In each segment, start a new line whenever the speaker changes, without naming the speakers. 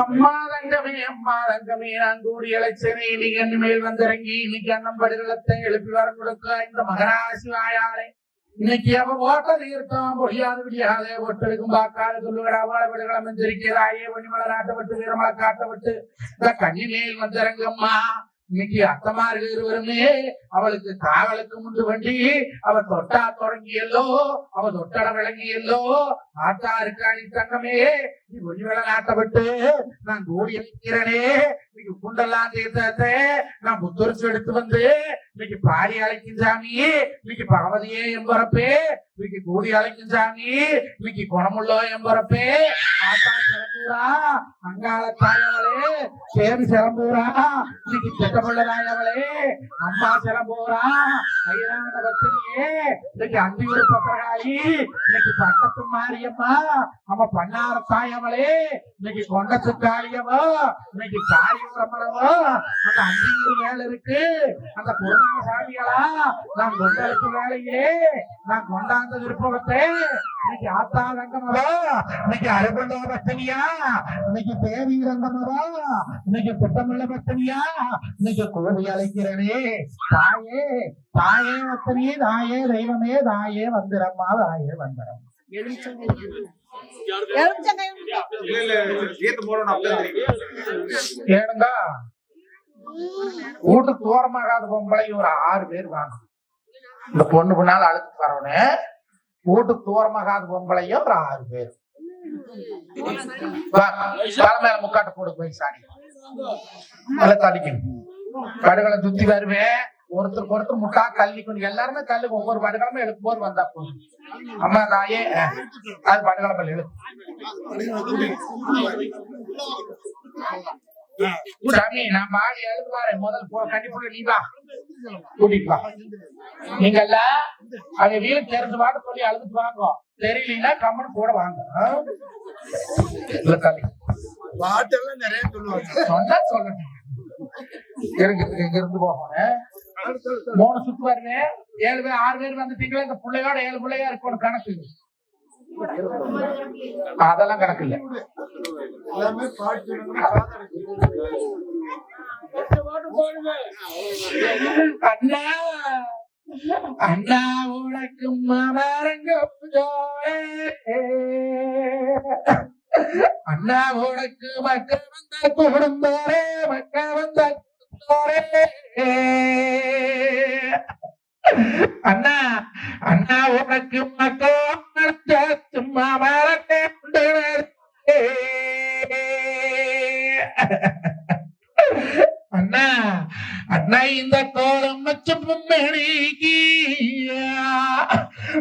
அம்மா தங்கமே அம்மா தங்கமே நான் கூடி அழைச்சனே நீ கண்ணு மேல் வந்திறங்கி இன்னைக்கு அண்ணன் படுகளத்தை எழுப்பி வர கொடுக்க இந்த மகராசி வாயாளே இன்னைக்கு அவ ஓட்ட இருக்கான் பொழியாது விடியாதே ஓட்டெடுக்கும் பார்க்காத சொல்லுகிற அவள விடுகளம் எந்திரிக்கிறாயே பொன்னிமலை நாட்டப்பட்டு வீரமலை காட்டப்பட்டு இந்த கண்ணி மேல் வந்திறங்கம்மா. இன்னைக்கு அத்தமார்கள் இருவருமே அவளுக்கு காவலுக்கு முண்டு வண்டி. அவ தொட்டா தொடங்கியல்லோ அவ தொட்டட விளங்கியல்லோ ஆத்தா இருக்காணி தங்கமே நீ ஒளிவெள நாட்டப்பட்டு நான் கோடி அழைக்கிறனே இன்னைக்கு குண்டெல்லாம் தீர்த்தத்தை நான் புத்துரிச்சு எடுத்து வந்து இன்னைக்கு பாரி அழைக்கும் சாமி இன்னைக்கு பாவதியே எம்பரப்பே இன்னைக்கு கூடி அழைக்கும் சாமி இன்னைக்கு குணமுள்ளோ எம்பரப்பே. ஆத்தா சிலம்பூரா அங்காள தாயவளே சேமி சிலம்பூரா இன்னைக்கு திட்டமுள்ள தாயவளே அம்மா சிலம்பூரா ஐயனான பத்திரியே இன்னைக்கு அந்தியூர் பக்கராயி இன்னைக்கு பக்கத்து மாரியம்மா நம்ம பண்ணார தாயவளே இன்னைக்கு கொண்டத்து காளியவோ இன்னைக்கு காரியம் ரமணவோ அந்த அந்தியூர் வேலை இருக்கு. அந்த குருநாத சாமிகளா நான் கொண்டெடுப்பு வேலையே நான் கொண்டாந்த விருப்பத்தை இன்னைக்கு ஆத்தா ரங்கமவா இன்னைக்கு அருகுண்ட பத்தினியா இன்னைக்கு தேவி ரங்கமவா இன்னைக்கு குட்டமுள்ள பத்தினியா? இன்னைக்கு கோதி அழைக்கிறனே. தாயே தாயே பத்தினியே தாயே தெய்வமே தாயே வந்திரம்மா தாயே வந்திரம்
ஏனுங்கா இல்ல தீர்த்து போடணும்
வீட்டுக்கு தூரமாகாத பொம்பளை ஒரு ஆறு பேர் வாங்க. இந்த பொண்ணு பின்னால அழுத்து வரவனே வீட்டுக்கு தூரமாகாத பொம்பளையும் ஒரு ஆறு பேர். மேல முக்காட்ட போடு போய் சாணி நல்லா தள்ளிக்கணும் கடுகளை சுத்தி வருவேன் ஒருத்தருக்கு ஒருத்தர் முட்டா கல்லிக்கணும் எல்லாருமே கல்லுக்கு ஒவ்வொரு படுகளமும் எழுக்கும் போது வந்தா போதும் அம்மா தாயே அது படுகளம் எழு சாமி நான் மாடி எழுதுவாரு முதல் போ கண்டிப்பா நீ வா கூட்டிட்டு வா நீங்க எல்லாம் அவங்க வீடு தெரிஞ்சு வாட்டு சொல்லி அழுதுட்டு வாங்க. தெரியலன்னா கம்மன் கூட வாங்க? இல்ல
பாட்டெல்லாம் நிறைய சொல்லுவாங்க.
சொன்னா சொல்லணும் இருக்கு இங்க இருந்து போகணும் மூணு சுத்து வருவேன் ஏழு பேர் ஆறு பேர் வந்துட்டீங்களா? இந்த பிள்ளையோட ஏழு பிள்ளையா இருக்கணும் கணக்கு. அதெல்லாம் கணக்கு இல்ல. அண்ணா அண்ணா உனக்கும் அண்ணா உனக்கு மக்கள் வந்த குடும்பரே மக்கள் வந்த குடும்பரே அண்ணா அண்ணா உனக்கு மக்கள் சும்மா மரத்தை அண்ணா அண்ணா இந்த கோலம்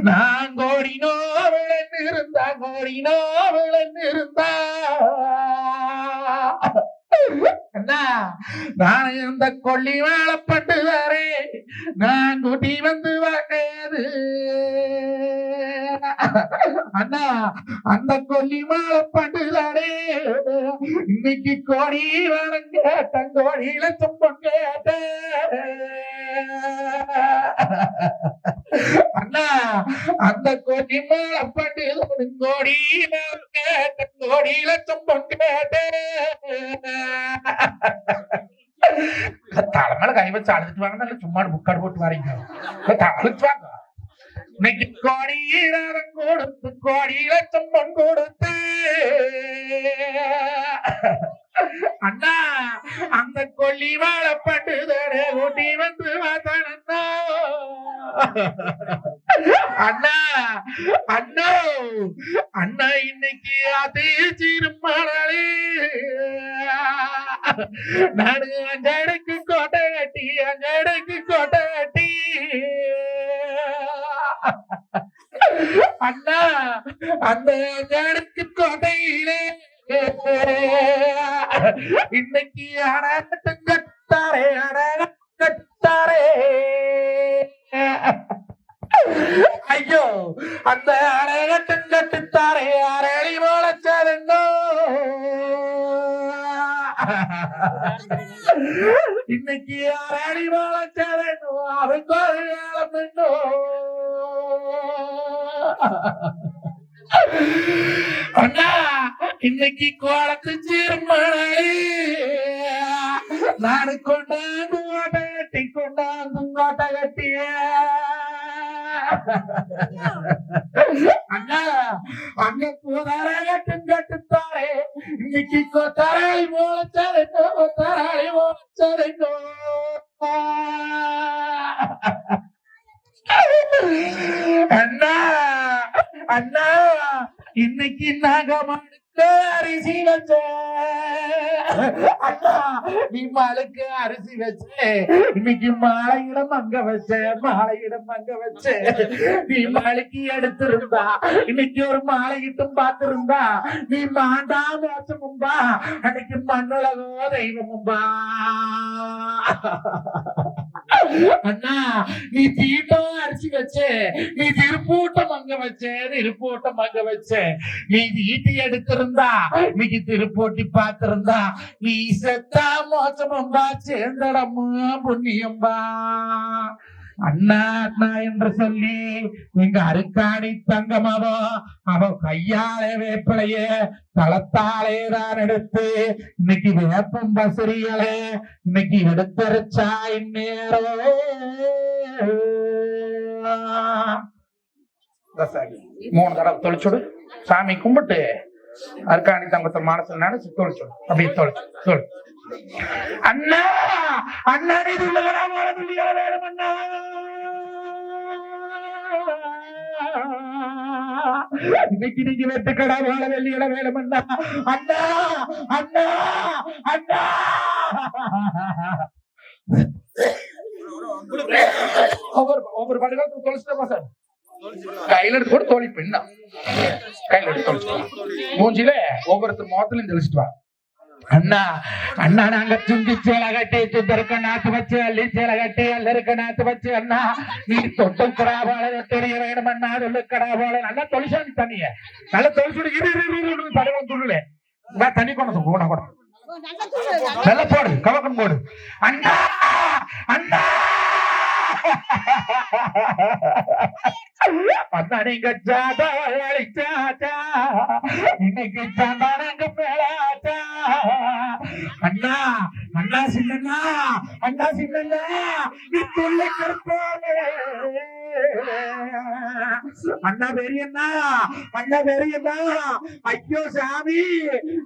நான் கோடினோ விளன் இருந்தா கோடினோ விளன் இருந்தா நான் இந்த கொல்லி வாழப்பட்டு வரே நான் குட்டி வந்து வாங்காது அண்ணா அந்த கொல்லி வாழப்பட்டு வரே இன்னைக்கு கோடி வரம் கேட்டன் கோடியில அந்த கோடி மேலப்பட்டு கோடி கேட்டன் கோடியில துன்பம் கேட்டேன் தலைமையில கை வச்சு அழுதுட்டு வாங்க நல்ல சும்மா புக்காடு போட்டு வரீங்க. அழுத்து வாங்க. இன்னைக்கு கோடி கொடுத்து கோடி லட்சம் பொன் கொடுத்து. அண்ணா அந்த கொல்லி வாழப்பட்டு தர ஊட்டி வந்து வாத்த அண்ணா அண்ணா அண்ணா இன்னைக்கு அதே சிறுமணி நானு அஞ்சடைக்கு கோட்டை கட்டி அஞ்சடைக்கு கோட்டை கட்டி அண்ணா அந்த அஞ்சடைக்கு கோட்டையிலே. இன்னைக்கு அடகட்டும் கட்டாரே அடகட்டாரே ஐயோ அந்த அடகட்டும் கட்டுத்தாரே அரளி போலச்சதுங்கோ இன்னைக்கு அரளி போலச்சதுங்கோ அவங்க அண்ணா இன்னைக்கு கோலத்து சீர்மா நாடு கொண்டாந்து ஓட்ட கட்டி கொண்டாந்து கோட்டை கட்டிய. அண்ணா அங்க பூதாராகட்டும் கட்டுத்தாரே. இன்னைக்கு கொத்தாராய் மோளச்சாலைண்டோ கொத்தாராய் மோளச்சாலைண்டோ அண்ணா அண்ணா இன்னைக்கு நாங்க அரிசி வச்ச. அண்ணா நீ மாளுக்கு அரிசி வச்ச. இன்னைக்கு மாலையிடம் அங்க வச்ச மாலையிடம் அங்க வச்ச. நீ மாலைக்கு எடுத்திருந்தா இன்னைக்கு ஒரு மாலையிட்டும் பார்த்திருந்தா நீ மாண்டா மோசமும்பா அன்னைக்கு மண்ணுலகோ தெய்வமும்பா. அண்ணா நீ தீட்டம் அரிசி வச்ச நீ திருப்பூட்டம் அங்க வச்ச திருப்பூட்டம் அங்க வச்ச. நீ ஈட்டி எடுத்திருந்தா நீ திருப்பூட்டி பார்த்திருந்தா நீ செத்தா மோசமம்பா சேர்ந்தடம்மா புண்ணியம்பா. அண்ணா அண்ணா என்று சொல்லி எங்க அருக்காணி தங்கமாவோ அவன் கையாலே வேப்பிலைய களத்தாலே தான் எடுத்து இன்னைக்கு வேப்பம் பசுரிகளே இன்னைக்கு எடுத்துருச்சா இந்நேரம் மூணு தடவை தொழிச்சுடு சாமி கும்பிட்டு அருக்காணி தங்கத்தை மனசுல நினைச்சு தொலைச்சுடு அப்படியே தொழிச்சு தொலை அண்ணா அண்ணா நீ துள்ளுகிறா மழை துள்ளிகள வேணும் அண்ணா இன்னைக்கு நீங்க வெட்டுக்கடா வாழ வெள்ளியில வேணும் அண்ணா அண்ணா அண்ணா அண்ணா. ஒவ்வொரு ஒவ்வொரு படுகளுக்கு தொலைச்சிட்டமா சார். கையில எடுத்து கூட தோழி பெண்ணா கையில எடுத்து தொலைச்சிட்டு மூஞ்சில ஒவ்வொருத்தர் முகத்திலும் தெளிச்சிட்டு வா அண்ணா அண்ணா நாங்க சுண்டி சேலை கட்டி சுத்தருக்க நாத்து வச்சு அள்ளி சேலை கட்டி அல்லருக்க நாத்து வச்சு அண்ணா. நீ தொட்டு கடாபால தெரிய வேணும் அண்ணா. சொல்லு கடாபால நல்லா தொழிற்சாமி தனிய நல்லா தொழிச்சுடு இரு இரு இரு, தலைவன் தடவை துள்ளுல. தனி தண்ணி கொண்டு கூட கூட நல்ல போடு கவக்கம் போடு. அண்ணா அண்ணா. அண்ணா நீங்க சாதா இன்னைக்கு அண்ணா சின்னண்ணா அண்ணா சின்னண்ணா நீ துள்ளி கற்பானே அண்ணா பெரியண்ணா அண்ணா பெரியண்ணா ஐயோ சாமி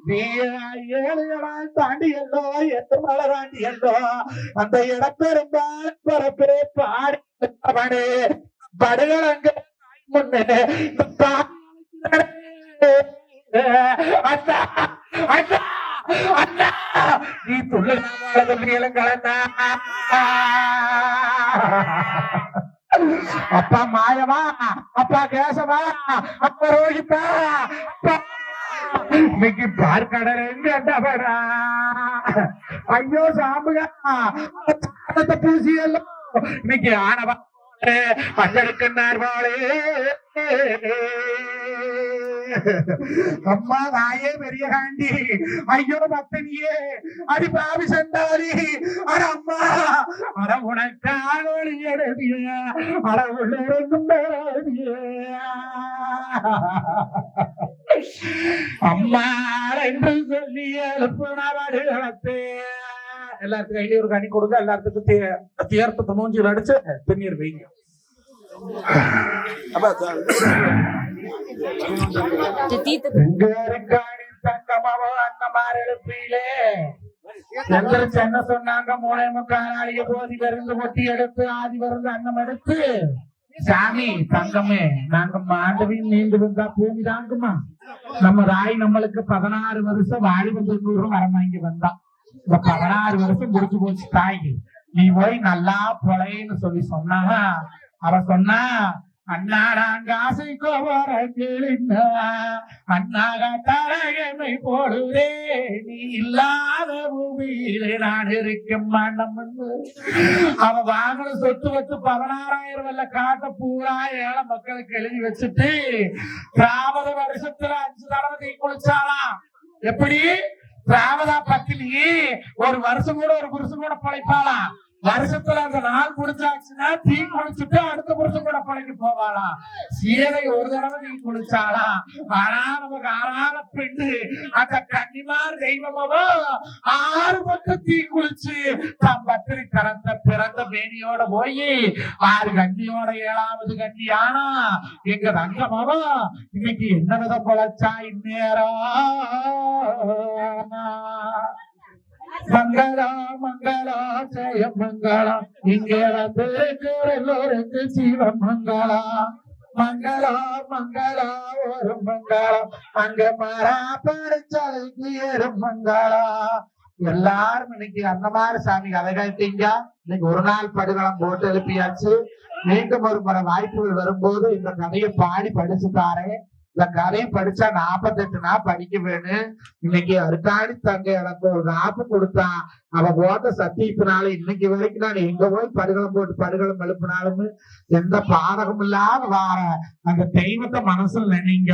நீ ஏழையெல்லாம் தாண்டி எல்லோ எட்டு மலை தாண்டி எல்லோ. அந்த இடப்பெரும்பா பரப்பே பாடி படுகள் அங்க முன்னே அண்ணா அண்ணா. அண்ணா நீ துள்ள கலந்தா அப்பா மாயவா அப்பா கேசவா அப்பா ரோஹிதா அப்பா. இன்னைக்கு பார்க்கடல் எங்கடா ஐயோ சாம்புகா சாணத்தை பூசி எல்லாம் இன்னைக்கு ஆனவா அஞ்சலுக்கு நார்வாளே அம்மா தாயே பெரிய காண்டி ஐயோ பத்தனியே அடி பாவி சண்டாளி அட அம்மா அட உனக்காக ஒளி அட உள்ளிருக்கும் அம்மா என்று சொல்லி எழுப்புனவடு எல்லாத்துக்கும் கையில ஒரு கனி கொடுங்க எல்லாத்துக்கும் தீ- தீர்த்தத்தை மூஞ்சியில் அடிச்சு தண்ணீர் வைங்க அப்ப என்ன சொன்னாங்க? மூளை முக்கால் போதி விருந்து ஒட்டி எடுத்து ஆதி விருந்து அன்னம் எடுத்து. சாமி தங்கமே நாங்க மாண்டவியும் நீண்டு வந்தா பூமி தாங்குமா? நம்ம தாய் நம்மளுக்கு பதினாறு வருஷம் வாலிப தொண்ணூறு வரம் வாங்கி வந்தா. இந்த பதினாறு வருஷம் முடிச்சு போச்சு தாய். நீ போய் நல்லா பொழைன்னு சொல்லி சொன்னா. அவ சொன்னா அண்ணாடாங்காசை ஆசைக்கோ வர அண்ணாக தலையமை போடுதே. நீ இல்லாத பூமியிலே நான் இருக்க மாட்டோம்னு அவ வாங்கின சொத்து வச்சு பதினாறாயிரம் வல்ல காட்ட பூரா ஏழை மக்களுக்கு எழுதி வச்சுட்டு திராவத வருஷத்துல அஞ்சு தடவை நீ குளிச்சாலாம் எப்படி? திராவதா பத்தினி ஒரு வருஷம் கூட ஒரு புருஷன் கூட பழைப்பாளாம் வருஷத்துல அந்த நாள் முடிஞ்சாச்சுன்னா தீ குளிச்சுட்டு அடுத்த புருஷன் கூட பழகி போவாளாம். சீதை ஒரு தடவை நீ குளிச்சாளாம் ஆனா நமக்கு ஆறால பெண்ணு அந்த கன்னிமார் தெய்வமோ ஆறு பக்கம் தீ குளிச்சு தம் பத்திரி திறந்த பிறந்த மேனியோட போய் ஆறு கன்னியோட ஏழாவது கன்னி ஆனா எங்க தங்கமாவா இன்னைக்கு என்ன விதம் பொழைச்சா இந்நேரம்? மங்களா மங்களா ஜெய மங்களா. இங்கே வந்து எல்லோருக்கு ஜீவ மங்களா. மங்களா மங்களா ஒரு மங்களா. அங்க மரா பறிச்சலைக்கு ஏறு மங்களா. எல்லாரும் இன்னைக்கு அந்த மாதிரி சாமி கதை கேட்டீங்க இன்னைக்கு ஒரு நாள் படுகளம் போட்டு எழுப்பியாச்சு. மீண்டும் ஒரு முறை வாய்ப்புகள் வரும்போது இந்த கதையை பாடி படிச்சு தாரேன் இந்த கதையை படிச்சா நாற்பத்தெட்டு நாள் படிக்க வேணும் இன்னைக்கு அருக்காணி தங்க எனக்கு ஒரு நாப்பு கொடுத்தான் அவ போட்ட சத்தியத்தினால இன்னைக்கு வரைக்கும் நான் எங்க போய் படுகளம் போட்டு படுகளம் எழுப்பினாலும் எந்த பாதகம் இல்லாத வார. அந்த தெய்வத்தை மனசுல நினைங்க.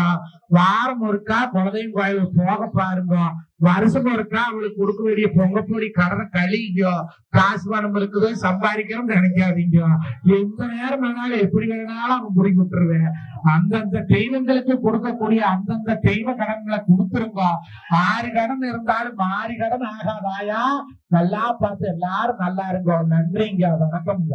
வாரம் ஒருக்கா குலதெய்வம் கோயிலுக்கு போக பாருங்க. வருஷம் ஒருக்கா அவளுக்கு கொடுக்க வேண்டிய பொங்கப்பொடி கடனை கழிங்க. காசு பணம் இருக்குது சம்பாதிக்கிறோம் நினைக்காதீங்க. எந்த நேரம் வேணாலும் எப்படி வேணாலும் அவன் முடி விட்டுருவேன் அந்தந்த தெய்வங்களுக்கு கொடுக்கக்கூடிய அந்தந்த தெய்வ கடன்களை கொடுத்துருங்க. ஆறு கடன் இருந்தாலும் ஆறு கடன் ஆகாதாயா? நல்லா பார்த்து எல்லாரும் நல்லா இருங்க. நன்றிங்க. வணக்கம்